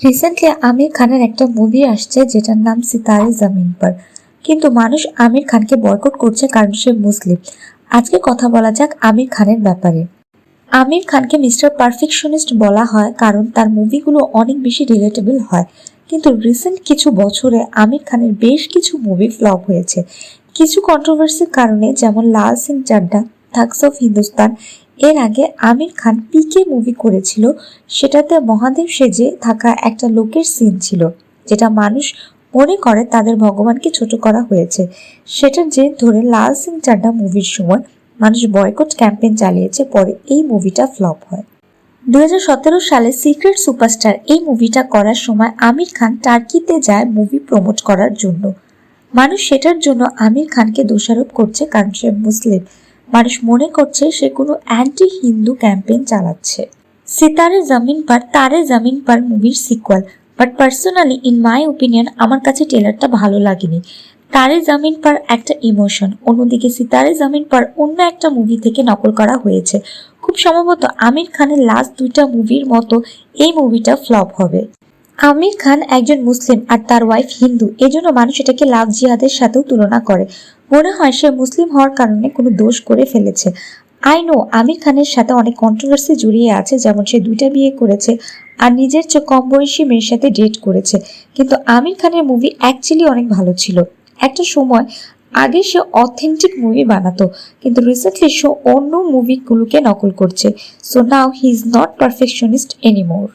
Recently আমির খানের একটা movie আসছে যেটার নাম সিতারে জামিন পর কিন্তু মানুষ আমির খানকে বয়কট করছে কারণ সে মুসলিম আজকে কথা বলা যাক আমির খানের ব্যাপারে। আমির খানকে মিস্টার পারফেকশনিস্ট বলা হয় কারণ তার মুভিগুলো অনেক বেশি রিলেটেবল হয়। কিন্তু রিসেন্ট কিছু বছরে আমির খানের বেশ কিছু মুভি ফ্লপ হয়েছে। কিছু কন্ট্রোভার্সির কারণে যেমন লাল সিং চাড্ডা থাকস অফ হিন্দুস্তান এর আগে আমির খান পিকে মুভি করেছিল, সেটাতে মহাদেব সেজে থাকা একটা লোকের সিন ছিল, যেটা মানুষ মনে করে তাদের ভগবানকে ছোট করা হয়েছে। সেটার জের ধরে লাল সিং চাড্ডা মুভির সময় মানুষ বয়কট ক্যাম্পেইন চালিয়েছে, পরে এই মুভিটা ফ্লপ হয়। দুই হাজার সতেরো সালে সিক্রেট সুপারস্টার এই মুভিটা করার সময় আমির খান টার্কিতে যায় মুভি প্রমোট করার জন্য। মানুষ সেটার জন্য আমির খানকে দোষারোপ করছে কারণ সে মুসলিম। মানুষ মনে করছে সে কোনো অ্যান্টি হিন্দু ক্যাম্পেইন চালাচ্ছে। সিতারে জামিন পার, তারে জামিন পার মুভির sequel but personally in my opinion আমার কাছে ট্রেলারটা ভালো লাগেনি। তারে জামিন পার একটা ইমোশন অন্যদিকে সিতারে জামিন পার অন্য একটা মুভি থেকে নকল করা হয়েছে। খুব সম্ভবত আমির খানের লাস্ট দুইটা মুভির মতো এই মুভিটা ফ্লপ হবে। আমির খান একজন মুসলিম আর তার ওয়াইফ হিন্দু, এজন্য মানুষ এটাকে লাভ জিহাদের সাথেও তুলনা করে। মনে হয় সে মুসলিম হওয়ার কারণে কোনো দোষ করে ফেলেছে। আই নো আমির খানের সাথে অনেক কন্ট্রোভার্সি জড়িয়ে আছে, যেমন সে দুইটা বিয়ে করেছে আর নিজের চেয়ে কম বয়সী মেয়ের সাথে ডেট করেছে। কিন্তু আমির খানের মুভি অ্যাকচুয়ালি অনেক ভালো ছিল। একটা সময় আগে সে অথেন্টিক মুভি বানাতো, কিন্তু রিসেন্টলি সে অন্য মুভিগুলোকে নকল করছে। So now he is not perfectionist anymore